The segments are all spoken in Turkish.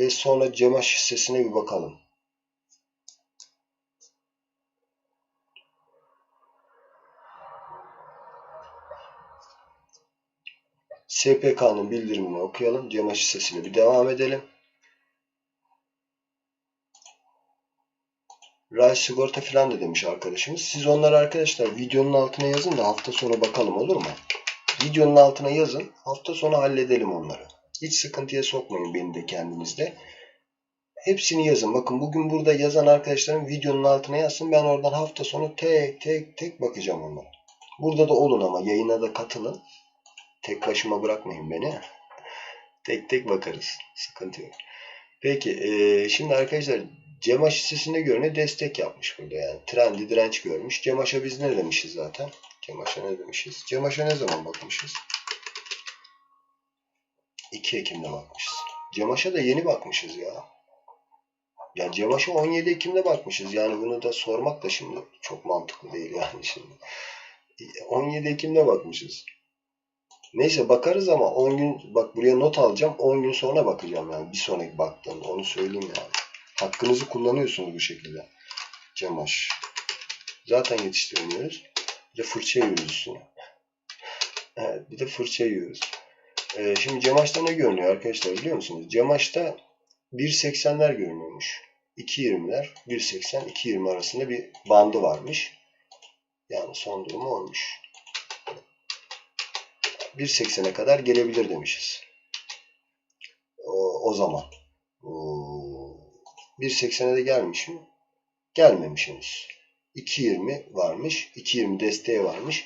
ve sonra Cemaş hissesine bir bakalım. SPK'nın bildirimini okuyalım. Cemaş hissesine bir devam edelim. Ray sigorta falan da demiş arkadaşımız. Siz onları arkadaşlar videonun altına yazın da hafta sonu bakalım olur mu? Videonun altına yazın. Hafta sonu halledelim onları. Hiç sıkıntıya sokmayın beni de kendinizde. Hepsini yazın. Bakın bugün burada yazan arkadaşlarım videonun altına yazsın. Ben oradan hafta sonu tek tek tek bakacağım onlara. Burada da olun ama yayına da katılın. Tek başıma bırakmayın beni. tek tek bakarız. Sıkıntı yok. Peki e, şimdi arkadaşlar Cemaş hissesinde görüne destek yapmış burada yani. Trendi direnç görmüş. Cemaş'a biz ne demişiz zaten? Cemaş'a ne demişiz? Cemaş'a ne zaman bakmışız? 2 Ekim'de bakmışız. Cemaş'a da yeni bakmışız ya. Ya Cemaş'a 17 Ekim'de bakmışız. Yani bunu da sormak da şimdi çok mantıklı değil yani şimdi. 17 Ekim'de bakmışız. Neyse bakarız ama 10 gün bak buraya not alacağım. 10 gün sonra bakacağım yani. Bir sonraki baktığım. Onu söyleyeyim yani. Hakkınızı kullanıyorsunuz bu şekilde. Cemaş. Zaten yetiştiremiyoruz. Bir de fırça yiyoruz üstüne. Evet, bir de fırça yiyoruz. Ee, şimdi Cemaş'ta ne görünüyor arkadaşlar biliyor musunuz? Cemaş'ta 1.80'ler görünüyormuş. 2.20'ler 1.80 2.20 arasında bir bandı varmış. Yani son durumu olmuş. 1.80'e kadar gelebilir demişiz. O, o zaman. 1.80'e de gelmiş mi? Gelmemiş henüz. 2.20 varmış. 2.20 desteği varmış.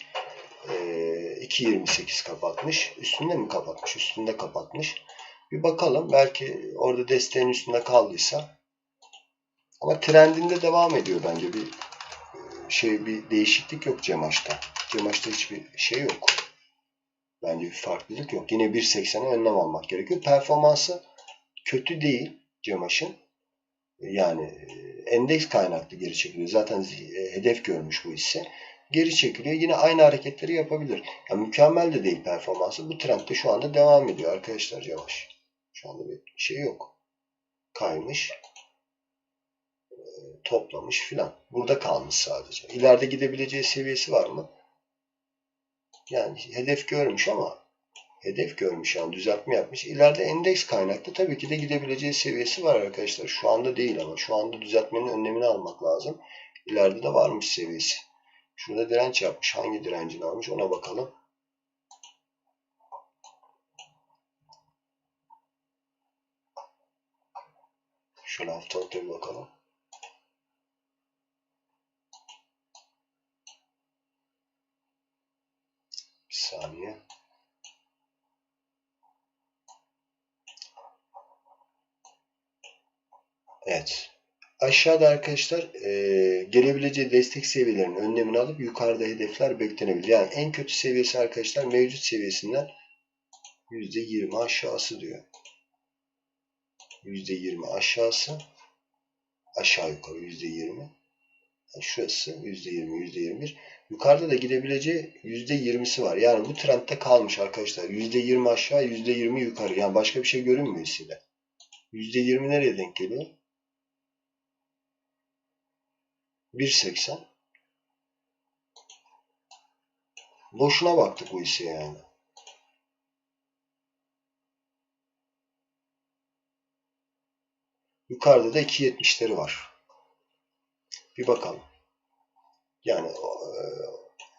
Ee, 2.28 kapatmış. Üstünde mi kapatmış? Üstünde kapatmış. Bir bakalım. Belki orada desteğin üstünde kaldıysa. Ama trendinde devam ediyor bence. Bir şey bir değişiklik yok Cemaş'ta. Cemaş'ta hiçbir şey yok. Bence bir farklılık yok. Yine 1.80'e önlem almak gerekiyor. Performansı kötü değil Cemaş'ın. Yani endeks kaynaklı geri çekiliyor. Zaten hedef görmüş bu hisse. Geri çekiliyor. Yine aynı hareketleri yapabilir. Yani mükemmel de değil performansı. Bu trendde şu anda devam ediyor arkadaşlar yavaş. Şu anda bir şey yok. Kaymış. Toplamış filan. Burada kalmış sadece. İleride gidebileceği seviyesi var mı? Yani hedef görmüş ama hedef görmüş yani düzeltme yapmış. İleride endeks kaynaklı tabii ki de gidebileceği seviyesi var arkadaşlar. Şu anda değil ama şu anda düzeltmenin önlemini almak lazım. İleride de varmış seviyesi. Şurada direnç yapmış. Hangi direncini almış ona bakalım. Şöyle haftalıkta bir bakalım. Bir saniye. Evet. Aşağıda arkadaşlar e, gelebileceği destek seviyelerinin önlemini alıp yukarıda hedefler beklenebilir. Yani en kötü seviyesi arkadaşlar mevcut seviyesinden %20 aşağısı diyor. %20 aşağısı aşağı yukarı %20 yani şurası %20 %21 yukarıda da gidebileceği %20'si var. Yani bu trendde kalmış arkadaşlar. %20 aşağı %20 yukarı. Yani başka bir şey görünmüyor hissede. %20 nereye denk geliyor? 1.80 Boşuna baktık bu hisseye yani. Yukarıda da 2.70'leri var. Bir bakalım. Yani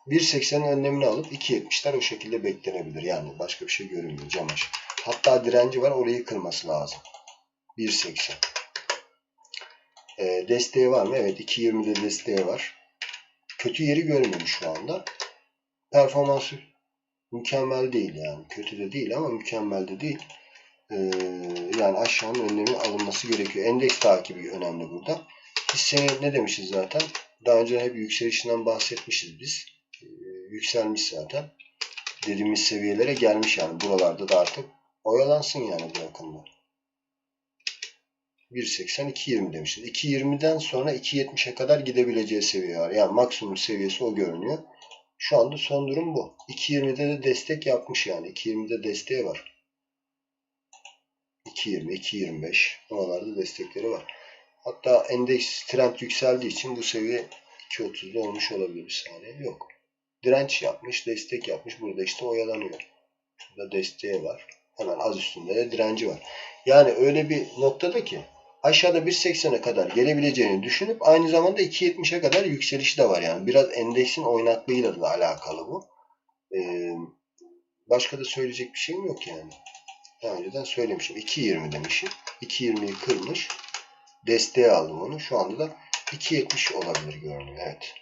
1.80'in önlemini alıp 2.70'ler o şekilde beklenebilir. Yani başka bir şey görünmüyor Camaş. Hatta direnci var orayı kırması lazım. 1.80 e, desteği var mı? Evet 2.20'de desteği var. Kötü yeri görmüyorum şu anda. Performansı mükemmel değil yani. Kötü de değil ama mükemmel de değil. Ee, yani aşağının önlemi alınması gerekiyor. Endeks takibi önemli burada. Hisse ne demişiz zaten? Daha önce hep yükselişinden bahsetmişiz biz. Ee, yükselmiş zaten. Dediğimiz seviyelere gelmiş yani. Buralarda da artık oyalansın yani bu akımda. 1.80 2.20 demişiz. 2.20'den sonra 2.70'e kadar gidebileceği seviye var. Yani maksimum seviyesi o görünüyor. Şu anda son durum bu. 2.20'de de destek yapmış yani. 2.20'de desteği var. 2.20, 2.25 oralarda destekleri var. Hatta endeks trend yükseldiği için bu seviye 2.30'da olmuş olabilir bir saniye. Yok. Direnç yapmış, destek yapmış. Burada işte oyalanıyor. Burada desteği var. Hemen az üstünde de direnci var. Yani öyle bir noktada ki aşağıda 1.80'e kadar gelebileceğini düşünüp aynı zamanda 2.70'e kadar yükselişi de var yani. Biraz endeksin oynaklığıyla da alakalı bu. Ee, başka da söyleyecek bir şeyim yok yani. Daha önceden söylemişim. 2.20 demişim. 2.20'yi kırmış. Desteğe aldım onu. Şu anda da 2.70 olabilir görünüyor. Evet.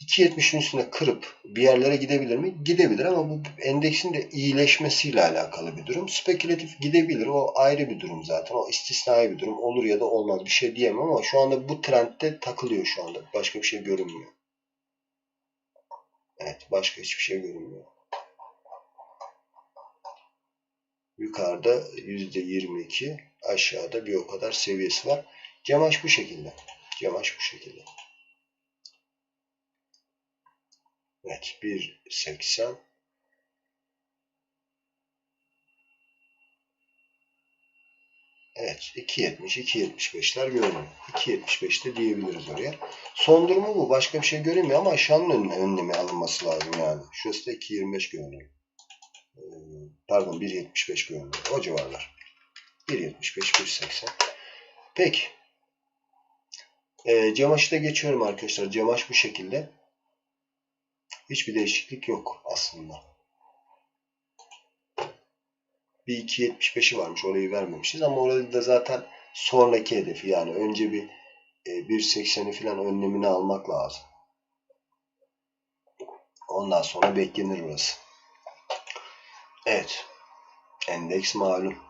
2.70'in üstüne kırıp bir yerlere gidebilir mi? Gidebilir ama bu endeksin de iyileşmesiyle alakalı bir durum. Spekülatif gidebilir. O ayrı bir durum zaten. O istisnai bir durum. Olur ya da olmaz. Bir şey diyemem ama şu anda bu trendde takılıyor şu anda. Başka bir şey görünmüyor. Evet. Başka hiçbir şey görünmüyor. Yukarıda %22 aşağıda bir o kadar seviyesi var. Cemaş bu şekilde. Cemaş bu şekilde. Evet 1.80 Evet 2.70 2.75'ler görünüyor. 2.75'te diyebiliriz oraya. Son durumu bu. Başka bir şey görünmüyor ama aşağının önüne önlemi alınması lazım yani. Şurası da 2.25 görünüyor. Ee, pardon 1.75 görünüyor. O civarlar. 1.75 1.80 Peki. Ee, Cemaş'ı da geçiyorum arkadaşlar. Cemaş bu şekilde. Hiçbir değişiklik yok aslında. Bir 2.75'i varmış. Orayı vermemişiz ama orada da zaten sonraki hedefi yani önce bir 1.80'i falan önlemini almak lazım. Ondan sonra beklenir orası. Evet. Endeks malum.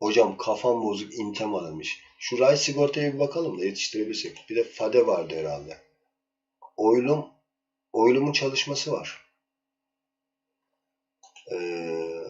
Hocam kafam bozuk intem alınmış. Şu ray sigortaya bir bakalım da yetiştirebilirsek. Bir de fade vardı herhalde. Oylum, oylumun çalışması var. Ee,